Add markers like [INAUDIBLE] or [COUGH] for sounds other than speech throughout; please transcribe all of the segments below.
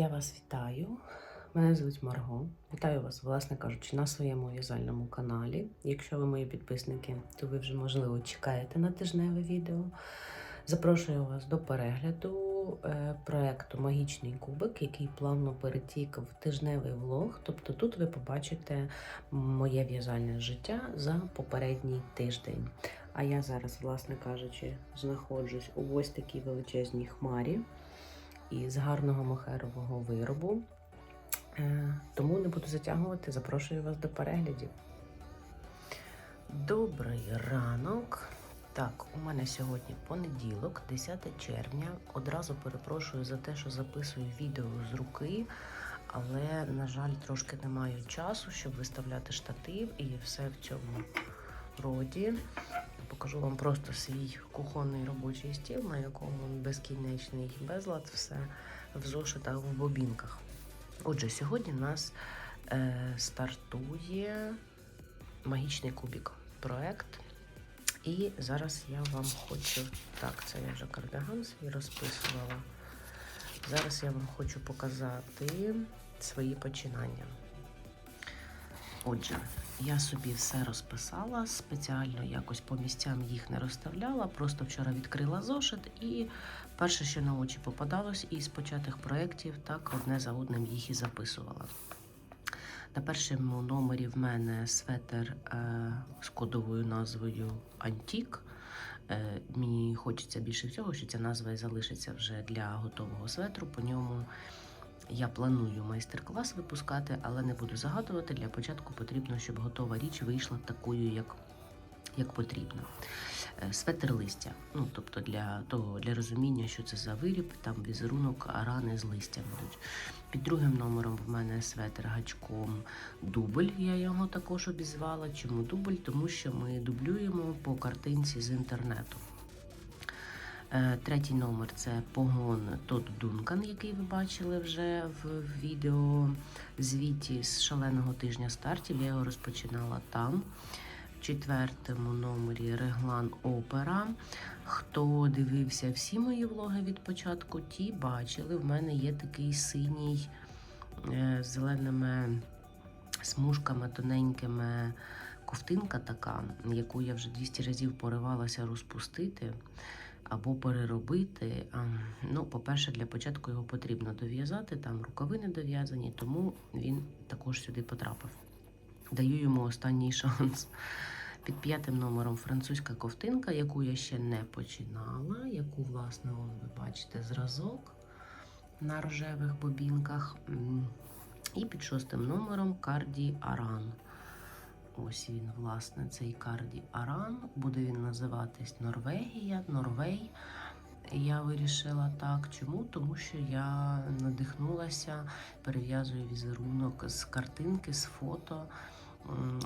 Я вас вітаю. Мене звуть Марго. Вітаю вас, власне кажучи, на своєму в'язальному каналі. Якщо ви мої підписники, то ви вже, можливо, чекаєте на тижневе відео. Запрошую вас до перегляду е, проекту Магічний кубик, який плавно перетік в тижневий влог. Тобто тут ви побачите моє в'язальне життя за попередній тиждень. А я зараз, власне кажучи, знаходжусь у ось такій величезній хмарі із гарного мохерового виробу. Е, Тому не буду затягувати, запрошую вас до переглядів. Добрий ранок. Так, у мене сьогодні понеділок, 10 червня. Одразу перепрошую за те, що записую відео з руки, але, на жаль, трошки не маю часу, щоб виставляти штатив і все в цьому роді. Покажу вам просто свій кухонний робочий стіл, на якому безкінечний безлад, все в зошитах в бобінках. Отже, сьогодні нас е, стартує магічний кубік проект. І зараз я вам хочу. Так, це я вже кардиган свій розписувала. Зараз я вам хочу показати свої починання. Отже, я собі все розписала, спеціально якось по місцям їх не розставляла. Просто вчора відкрила зошит і перше, що на очі попадалось, із початих проєктів, так одне за одним їх і записувала. На першому номері в мене светер е, з кодовою назвою Антік. Е, мені хочеться більше всього, що ця назва і залишиться вже для готового светру. По ньому я планую майстер-клас випускати, але не буду загадувати. Для початку потрібно, щоб готова річ вийшла такою, як як потрібно. Е, Светр листя. Ну, тобто для того, для розуміння, що це за виріб, там візерунок, рани з листя будуть. Під другим номером в мене светр гачком дубль. Я його також обізвала. Чому дубль? Тому що ми дублюємо по картинці з інтернету. Е, Третій номер це погон Тот Дункан, який ви бачили вже в відео звіті з шаленого тижня стартів. Я його розпочинала там. В четвертому номері Реглан Опера. Хто дивився всі мої влоги від початку, ті бачили. В мене є такий синій е, з зеленими смужками тоненькими ковтинка така, яку я вже 200 разів поривалася розпустити або переробити. Ну, по-перше, для початку його потрібно дов'язати, там рукавини дов'язані, тому він також сюди потрапив. Даю йому останній [LAUGHS] шанс. Під п'ятим номером французька ковтинка, яку я ще не починала, яку, власне, ви бачите, зразок на рожевих бобінках. І під шостим номером Карді Аран. Ось він, власне, цей Карді Аран. Буде він називатись Норвегія, Норвей. Я вирішила так. Чому? Тому що я надихнулася, перев'язую візерунок з картинки, з фото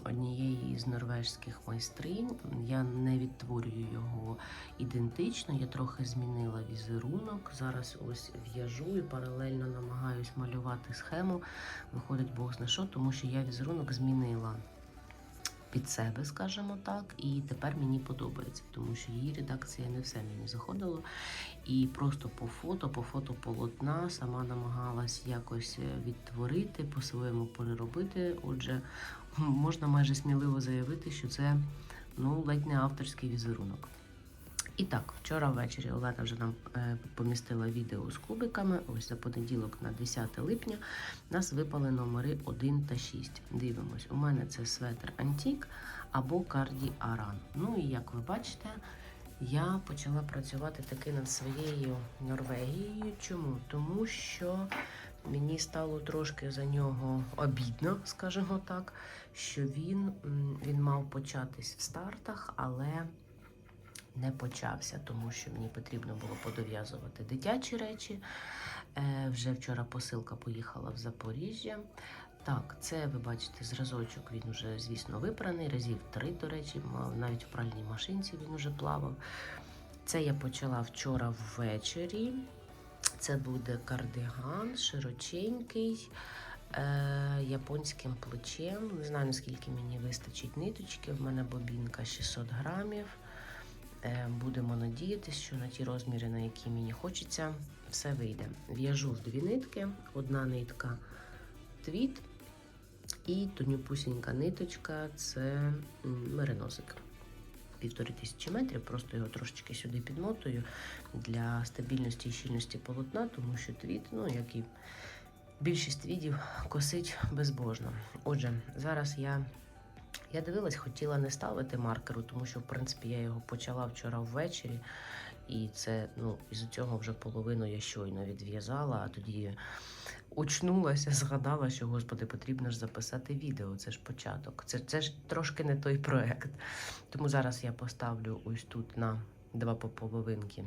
однієї з норвежських майстринь. Я не відтворюю його ідентично, я трохи змінила візерунок. Зараз ось в'яжу і паралельно намагаюсь малювати схему. Виходить Бог зна що, тому що я візерунок змінила під себе, скажімо так, і тепер мені подобається, тому що її редакція не все мені заходило. І просто по фото, по фото полотна сама намагалась якось відтворити, по-своєму переробити. Отже, можна майже сміливо заявити, що це ну, ледь не авторський візерунок. І так, вчора ввечері Олена вже нам е, помістила відео з кубиками. Ось за понеділок на 10 липня нас випали номери 1 та 6. Дивимось, у мене це светр Антік або Карді Аран. Ну і як ви бачите, я почала працювати таки над своєю Норвегією. Чому? Тому що мені стало трошки за нього обідно, скажімо так, що він, він мав початись в стартах, але не почався, тому що мені потрібно було подов'язувати дитячі речі. Е, вже вчора посилка поїхала в Запоріжжя. Так, це ви бачите зразочок. Він уже, звісно, випраний, разів три, до речі, навіть в пральній машинці він уже плавав. Це я почала вчора ввечері. Це буде кардиган, широченький, е, японським плечем. Не знаю, наскільки мені вистачить ниточки. В мене бобінка 600 грамів. Е, Будемо надіятися, що на ті розміри, на які мені хочеться, все вийде. В'яжу дві нитки, одна нитка твіт і тонюпусінька ниточка це мериносик. Півтори тисячі метрів, просто його трошечки сюди підмотую для стабільності і щільності полотна, тому що твіт, ну як і більшість твідів, косить безбожно. Отже, зараз я, я дивилась, хотіла не ставити маркеру, тому що в принципі я його почала вчора ввечері, і це ну із цього вже половину я щойно відв'язала, а тоді очнулася, згадала, що господи, потрібно ж записати відео. Це ж початок. Це, це ж трошки не той проект. Тому зараз я поставлю ось тут на два по половинки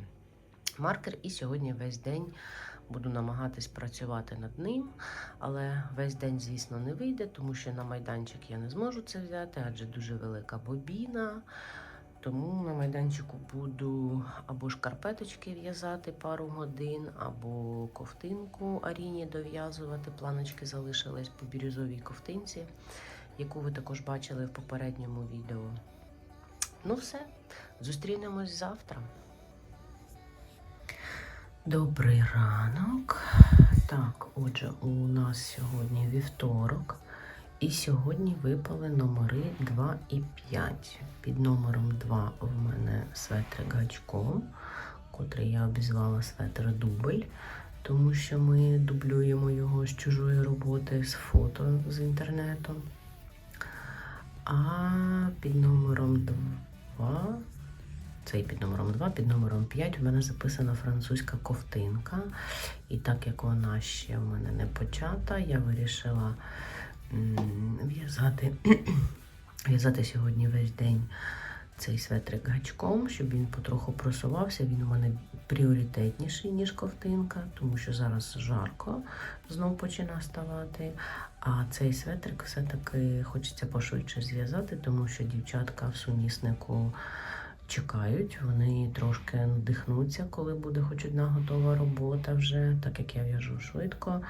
маркер, і сьогодні весь день буду намагатись працювати над ним, але весь день, звісно, не вийде, тому що на майданчик я не зможу це взяти, адже дуже велика бобіна. Тому на майданчику буду або шкарпеточки в'язати пару годин, або ковтинку Аріні дов'язувати. Планочки залишились по бірюзовій ковтинці, яку ви також бачили в попередньому відео. Ну все, зустрінемось завтра. Добрий ранок. Так, отже, у нас сьогодні вівторок. І сьогодні випали номери 2 і 5. Під номером 2 в мене светрик гачком, котрий я обізвала светр дубль, тому що ми дублюємо його з чужої роботи з фото з інтернету. А під номером 2, цей під номером 2, під номером 5 в мене записана французька ковтинка. І так як вона ще в мене не почата, я вирішила в'язати [CLEARS THROAT] в'язати сьогодні весь день цей светрик гачком, щоб він потроху просувався. Він у мене пріоритетніший, ніж ковтинка, тому що зараз жарко знов починає ставати. А цей светрик все-таки хочеться пошвидше зв'язати, тому що дівчатка в суміснику чекають, вони трошки надихнуться, коли буде хоч одна готова робота вже, так як я в'яжу швидко,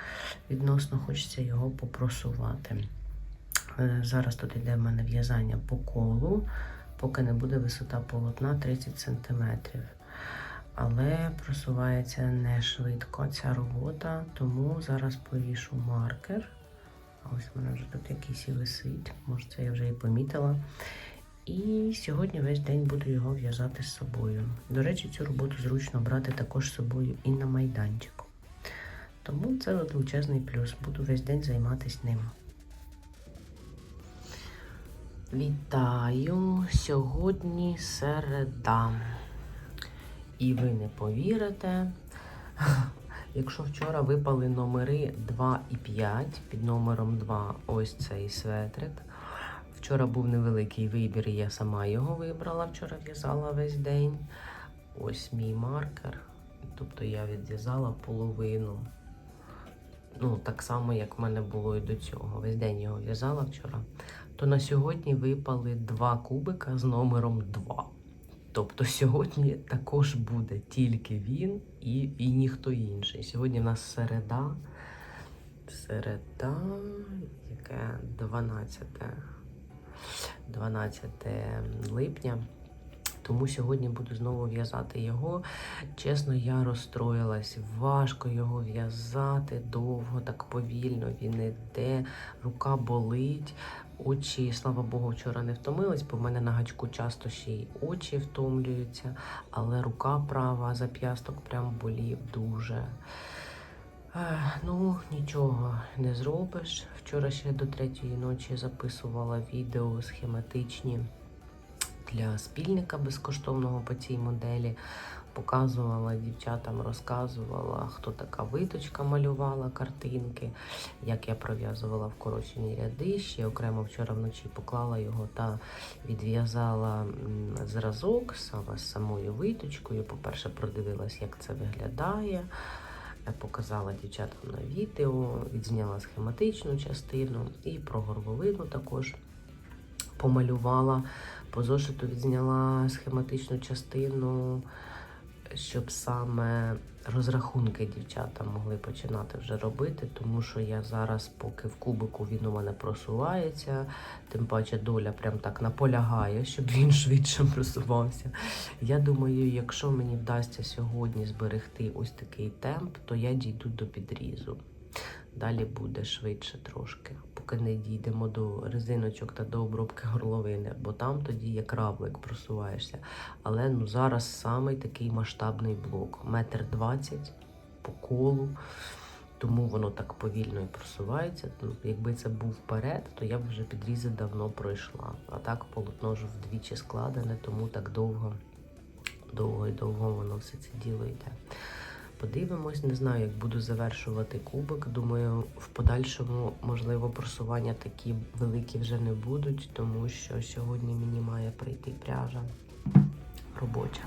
відносно хочеться його попросувати. Е, Зараз тут йде в мене в'язання по колу, поки не буде висота полотна 30 см. Але просувається не швидко ця робота, тому зараз повішу маркер. Ось в мене вже тут якийсь і висить, може це я вже і помітила. І сьогодні весь день буду його в'язати з собою. До речі, цю роботу зручно брати також з собою і на майданчику. Тому це величезний плюс. Буду весь день займатися ним. Вітаю! Сьогодні середа. І ви не повірите, [LAUGHS] якщо вчора випали номери 2 і 5, під номером 2 ось цей светрик. Вчора був невеликий вибір, і я сама його вибрала. Вчора в'язала весь день. Ось мій маркер. Тобто я відв'язала половину. Ну, так само, як в мене було і до цього. Весь день його в'язала вчора. То на сьогодні випали два кубика з номером 2. Тобто сьогодні також буде тільки він і, і ніхто інший. Сьогодні в нас середа. Середа, яке 12. 12 липня. Тому сьогодні буду знову в'язати його. Чесно, я розстроїлась. Важко його в'язати довго, так повільно він іде, рука болить, очі, слава Богу, вчора не втомилась, бо в мене на гачку часто ще й очі втомлюються, але рука права, зап'ясток прям болів дуже. Ех, Ну, нічого не зробиш. Вчора ще до третьої ночі записувала відео схематичні для спільника безкоштовного по цій моделі. Показувала дівчатам, розказувала, хто така виточка малювала картинки, як я пров'язувала вкорочені ряди. Ще окремо вчора вночі поклала його та відв'язала зразок з самою виточкою. По-перше, продивилась, як це виглядає. Показала дівчатам на відео, відзняла схематичну частину і про горловину також помалювала. По зошиту відзняла схематичну частину щоб саме розрахунки дівчата могли починати вже робити, тому що я зараз, поки в кубику він у мене просувається, тим паче доля прям так наполягає, щоб [LAUGHS] він швидше просувався. Я думаю, якщо мені вдасться сьогодні зберегти ось такий темп, то я дійду до підрізу. Далі буде швидше трошки, поки не дійдемо до резиночок та до обробки горловини, бо там тоді як равлик просуваєшся. Але ну зараз самий такий масштабний блок. Метр двадцять по колу. Тому воно так повільно і просувається. Ну, якби це був вперед, то я б вже підрізи давно пройшла. А так полотно ж вдвічі складене, тому так довго, довго і довго воно все це діло йде. Подивимось, не знаю, як буду завершувати кубик. Думаю, в подальшому, можливо, просування такі великі вже не будуть, тому що сьогодні мені має прийти пряжа робоча.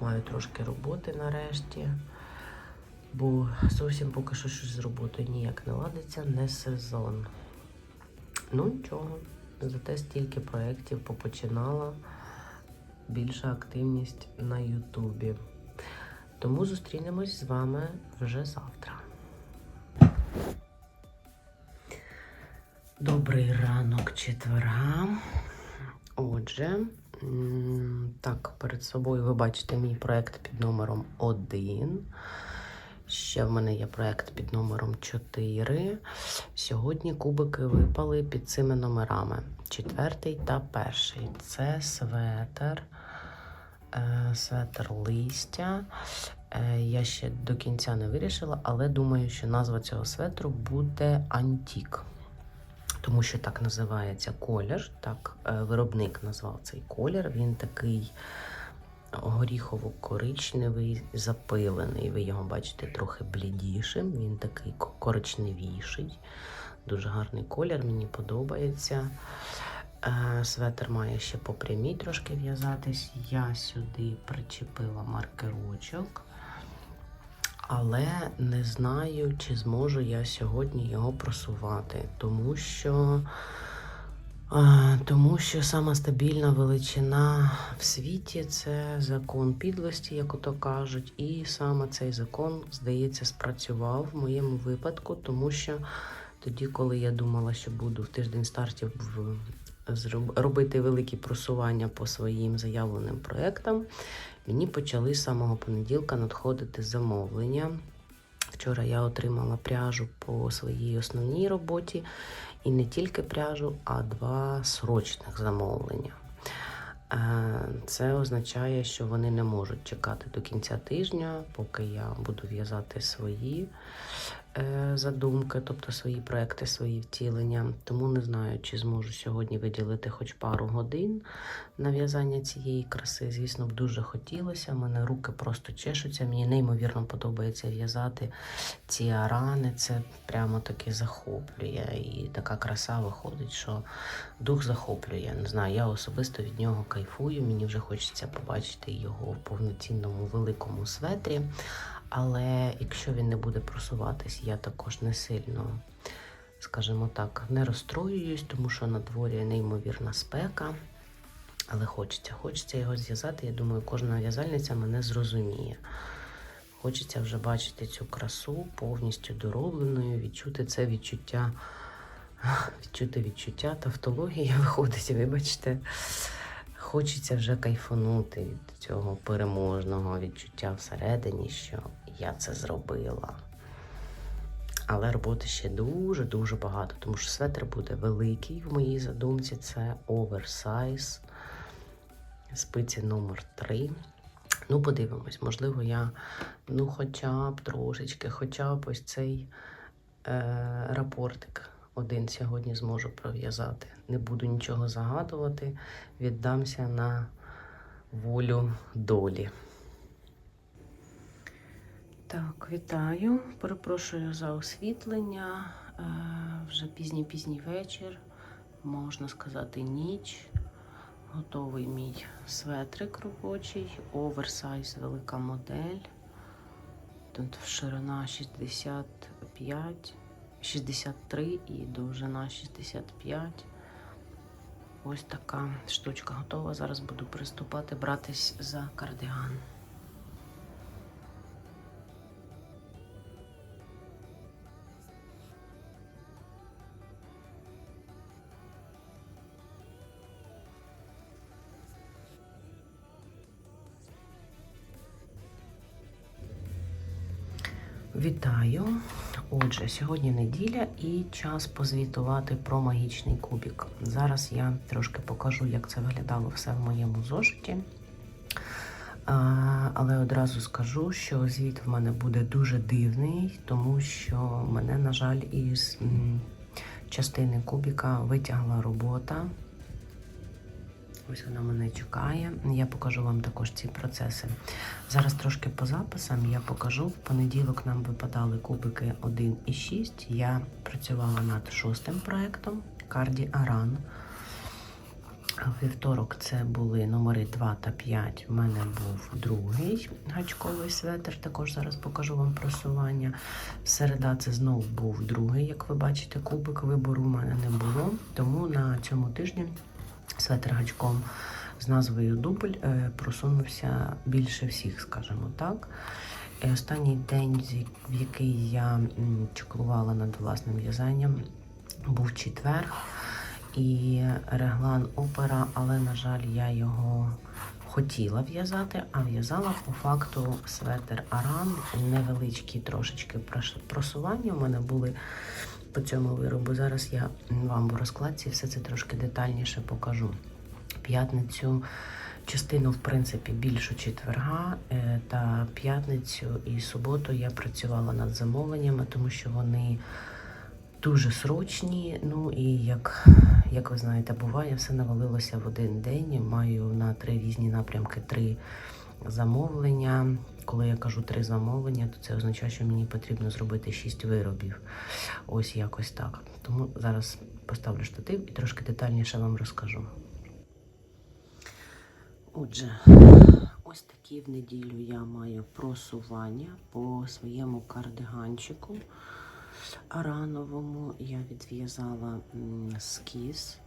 Маю трошки роботи нарешті, бо зовсім поки що щось з роботою ніяк не ладиться, не сезон. Ну нічого, зате стільки проєктів попочинала, більша активність на Ютубі. Тому зустрінемось з вами вже завтра. Добрий ранок четверга. Отже, так, перед собою ви бачите мій проект під номером 1. Ще в мене є проект під номером 4. Сьогодні кубики випали під цими номерами: четвертий та перший. Це светер, е, светер листя. Е, Я ще до кінця не вирішила, але думаю, що назва цього светру буде Антік. Тому що так називається колір. Так, е, виробник назвав цей колір. Він такий горіхово-коричневий, запилений. Ви його бачите трохи блідішим. Він такий коричневіший. Дуже гарний колір, мені подобається. Е, Светр має ще по прямій трошки в'язатись. Я сюди причепила маркерочок, але не знаю, чи зможу я сьогодні його просувати, тому що, а, тому що сама стабільна величина в світі це закон підлості, як ото кажуть, і саме цей закон, здається, спрацював в моєму випадку, тому що тоді, коли я думала, що буду в тиждень стартів робити великі просування по своїм заявленим проектам, мені почали з самого понеділка надходити замовлення. Вчора я отримала пряжу по своїй основній роботі, і не тільки пряжу, а два срочних замовлення. Е, Це означає, що вони не можуть чекати до кінця тижня, поки я буду в'язати свої задумки, тобто свої проекти, свої втілення. Тому не знаю, чи зможу сьогодні виділити хоч пару годин на в'язання цієї краси. Звісно, б дуже хотілося. У мене руки просто чешуться. Мені неймовірно подобається в'язати ці арани. Це прямо таки захоплює. І така краса виходить, що дух захоплює. Не знаю, я особисто від нього кайфую. Мені вже хочеться побачити його в повноцінному великому светрі. Але якщо він не буде просуватись, я також не сильно, скажімо так, не розстроююсь, тому що на дворі неймовірна спека. Але хочеться, хочеться його зв'язати. Я думаю, кожна в'язальниця мене зрозуміє. Хочеться вже бачити цю красу повністю доробленою, відчути це відчуття, [LAUGHS] відчути відчуття тавтологія [LAUGHS] виходить, вибачте. Хочеться вже кайфанути від цього переможного відчуття всередині, що я це зробила. Але роботи ще дуже-дуже багато, тому що светр буде великий в моїй задумці. Це оверсайз, спиці номер 3. Ну, подивимось, можливо, я ну, хоча б трошечки, хоча б ось цей е, рапортик один сьогодні зможу пров'язати. Не буду нічого загадувати, віддамся на волю долі. Так, вітаю. Перепрошую за освітлення. Е, вже пізній-пізній вечір, можна сказати, ніч. Готовий мій светрик робочий, оверсайз, велика модель. Тут ширина 65, 63 і довжина 65. Ось така штучка готова. Зараз буду приступати братись за кардиган. Вітаю! Отже, сьогодні неділя і час позвітувати про магічний кубік. Зараз я трошки покажу, як це виглядало все в моєму зошиті. Але одразу скажу, що звіт в мене буде дуже дивний, тому що мене, на жаль, із частини кубіка витягла робота. Ось вона мене чекає. Я покажу вам також ці процеси. Зараз трошки по записам я покажу. В понеділок нам випадали кубики 1 і 6. Я працювала над шостим проектом Карді Аран. Вівторок це були номери 2 та 5. У мене був другий гачковий светр. Також зараз покажу вам просування. Середа це знову був другий, як ви бачите, кубик вибору у мене не було. Тому на цьому тижні светр гачком з назвою Дубль е, просунувся більше всіх, скажімо так. І останній день, в який я чеклувала над власним в'язанням, був четвер і реглан опера, але, на жаль, я його хотіла в'язати, а в'язала по факту светер Аран. Невеличкі трошечки просування у мене були по цьому виробу. Зараз я вам в розкладці все це трошки детальніше покажу. П'ятницю частину, в принципі, більшу четверга, е, та п'ятницю і суботу я працювала над замовленнями, тому що вони дуже срочні. Ну і як, як ви знаєте, буває, все навалилося в один день. Маю на три різні напрямки три замовлення. Коли я кажу три замовлення, то це означає, що мені потрібно зробити шість виробів. Ось якось так. Тому зараз поставлю штатив і трошки детальніше вам розкажу. Отже, ось такі в неділю я маю просування по своєму кардиганчику арановому. Я відв'язала скіз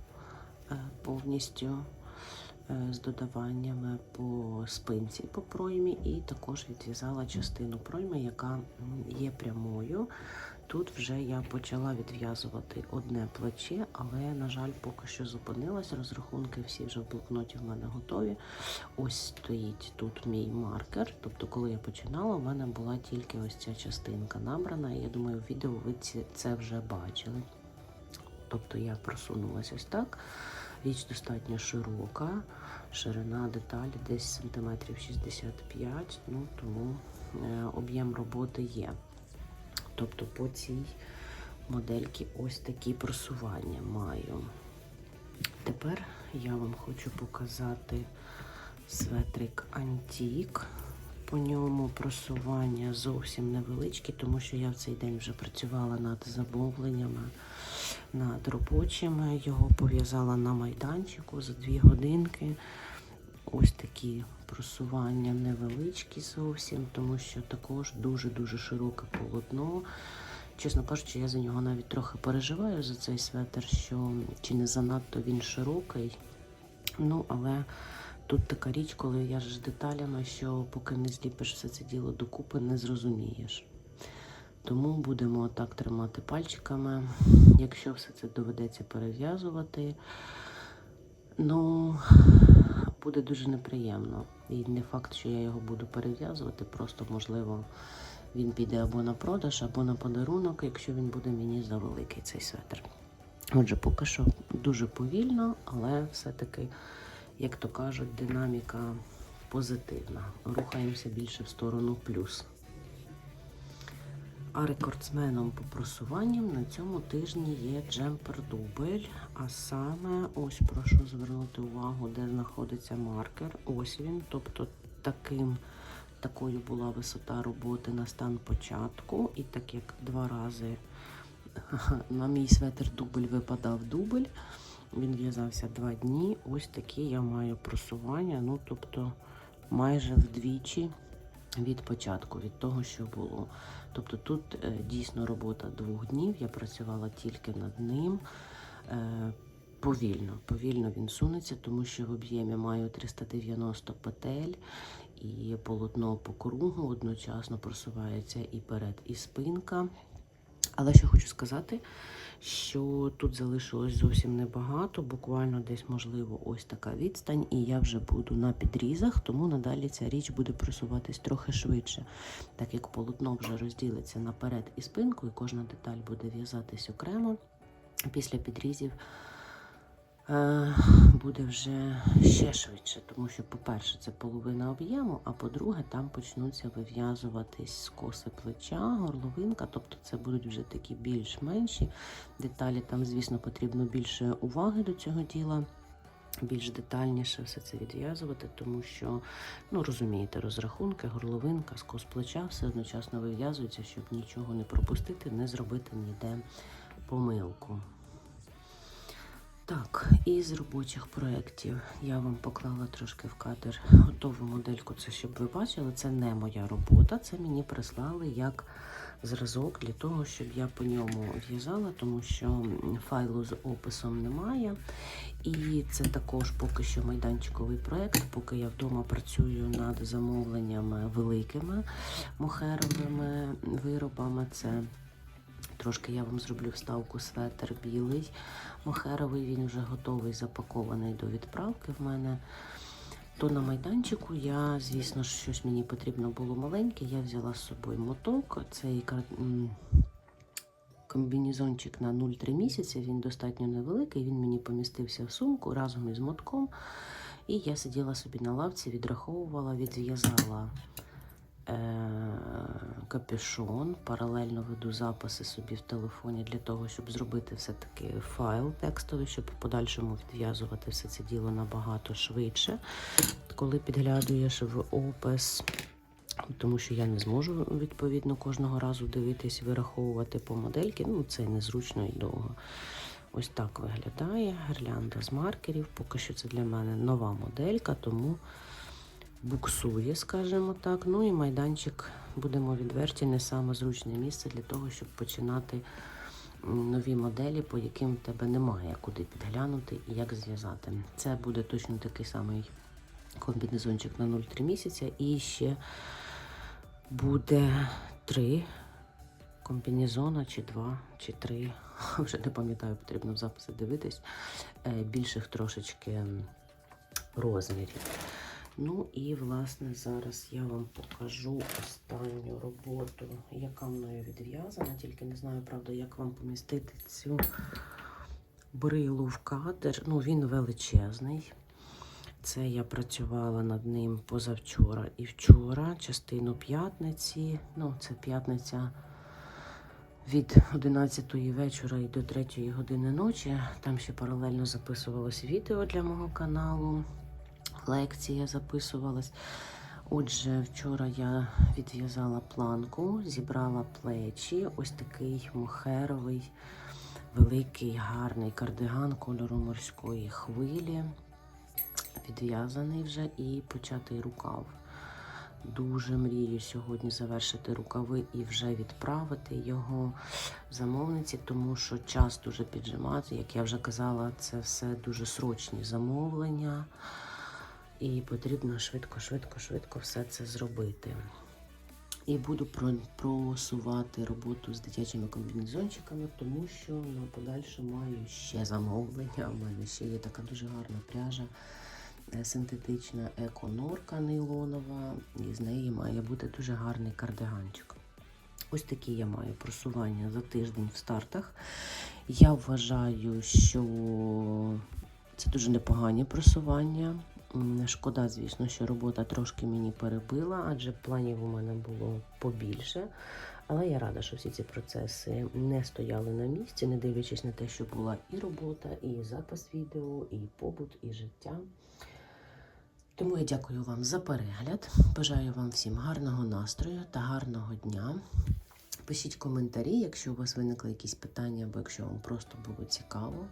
е, повністю з додаваннями по спинці по проймі, і також відв'язала частину пройми, яка є прямою. Тут вже я почала відв'язувати одне плече, але, на жаль, поки що зупинилась. Розрахунки всі вже в блокноті в мене готові. Ось стоїть тут мій маркер. Тобто, коли я починала, в мене була тільки ось ця частинка набрана. Я думаю, в відео ви це вже бачили. Тобто я просунулася ось так. Річ достатньо широка, ширина деталі десь сантиметрів 65, ну тому е, об'єм роботи є. Тобто по цій модельці ось такі просування маю. Тепер я вам хочу показати светрик Антік. По ньому просування зовсім невеличкі, тому що я в цей день вже працювала над замовленнями, над робочими. Його пов'язала на майданчику за дві годинки. Ось такі просування невеличкі зовсім, тому що також дуже-дуже широке полотно. Чесно кажучи, я за нього навіть трохи переживаю за цей светр, що чи не занадто він широкий. Ну, але тут така річ, коли в'яжеш деталями, що поки не зліпиш все це діло докупи, не зрозумієш. Тому будемо так тримати пальчиками. Якщо все це доведеться перев'язувати, ну буде дуже неприємно. І не факт, що я його буду перев'язувати, просто можливо він піде або на продаж, або на подарунок, якщо він буде мені завеликий цей светр. Отже, поки що дуже повільно, але все-таки, як то кажуть, динаміка позитивна. Рухаємося більше в сторону плюс. А рекордсменом по просуванням на цьому тижні є джемпер дубль. А саме, ось прошу звернути увагу, де знаходиться маркер. Ось він. Тобто таким, такою була висота роботи на стан початку. І так як два рази [LAUGHS] на мій светр дубль випадав дубль, він в'язався два дні. Ось такі я маю просування. Ну, тобто майже вдвічі від початку, від того, що було. Тобто тут е, дійсно робота двох днів. Я працювала тільки над ним. Е, повільно, повільно він сунеться, тому що в об'ємі маю 390 петель і полотно по кругу одночасно просувається і перед, і спинка. Але що хочу сказати, що тут залишилось зовсім небагато, буквально десь, можливо, ось така відстань, і я вже буду на підрізах, тому надалі ця річ буде просуватись трохи швидше, так як полотно вже розділиться наперед і спинку, і кожна деталь буде в'язатись окремо. Після підрізів буде вже ще швидше, тому що, по-перше, це половина об'єму, а по-друге, там почнуться вив'язуватись скоси плеча, горловинка, тобто це будуть вже такі більш-менші деталі. Там, звісно, потрібно більше уваги до цього діла. Більш детальніше все це відв'язувати, тому що, ну розумієте, розрахунки, горловинка, скос плеча все одночасно вив'язується, щоб нічого не пропустити, не зробити ніде помилку. Так, із робочих проєктів я вам поклала трошки в кадр готову модельку, це щоб ви бачили, це не моя робота, це мені прислали як зразок для того, щоб я по ньому в'язала, тому що файлу з описом немає. І це також поки що майданчиковий проєкт, поки я вдома працюю над замовленнями великими мохеровими виробами. Це Трошки я вам зроблю вставку светр білий мохеровий, він вже готовий, запакований до відправки в мене. То на майданчику я, звісно, щось мені потрібно було маленьке. Я взяла з собою моток. Цей комбінезончик на 0,3 місяці, він достатньо невеликий, він мені помістився в сумку разом із мотком. І я сиділа собі на лавці, відраховувала, відв'язала капюшон. Паралельно веду записи собі в телефоні для того, щоб зробити все-таки файл текстовий, щоб в подальшому відв'язувати все це діло набагато швидше, коли підглядуєш в опис. Тому що я не зможу відповідно кожного разу дивитись, вираховувати по модельки. Ну, це незручно і довго. Ось так виглядає гірлянда з маркерів. Поки що це для мене нова моделька, тому буксує, скажімо так. Ну і майданчик, будемо відверті, не саме зручне місце для того, щоб починати нові моделі, по яким в тебе немає куди підглянути і як зв'язати. Це буде точно такий самий комбінезончик на 0,3 місяця. І ще буде три комбінезона, чи два, чи три. [LAUGHS] Вже не пам'ятаю, потрібно в записи дивитись. Е, Більших трошечки розмірів. Ну і власне зараз я вам покажу останню роботу, яка мною відв'язана. Тільки не знаю, правда, як вам помістити цю брилу в кадр. Ну, він величезний. Це я працювала над ним позавчора і вчора, частину п'ятниці. Ну, це п'ятниця від 11 вечора і до 3 години ночі. Там ще паралельно записувалось відео для мого каналу. Лекція записувалась. Отже, вчора я відв'язала планку, зібрала плечі, ось такий мохеровий, великий, гарний кардиган кольору морської хвилі. Відв'язаний вже і початий рукав. Дуже мрію сьогодні завершити рукави і вже відправити його замовниці, тому що час дуже піджимати. Як я вже казала, це все дуже срочні замовлення. І потрібно швидко, швидко, швидко все це зробити. І буду про- просувати роботу з дитячими комбінезончиками, тому що на подальше маю ще замовлення. У мене ще є така дуже гарна пряжа е, синтетична еконорка нейлонова, і з неї має бути дуже гарний кардиганчик. Ось такі я маю просування за тиждень в стартах. Я вважаю, що це дуже непогані просування. Шкода, звісно, що робота трошки мені перебила, адже планів у мене було побільше. Але я рада, що всі ці процеси не стояли на місці, не дивлячись на те, що була і робота, і запис відео, і побут, і життя. Тому я дякую вам за перегляд. Бажаю вам всім гарного настрою та гарного дня. Пишіть коментарі, якщо у вас виникли якісь питання, або якщо вам просто було цікаво.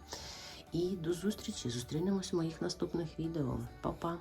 І до зустрічі! Зустрінемось в моїх наступних відео. Па-па!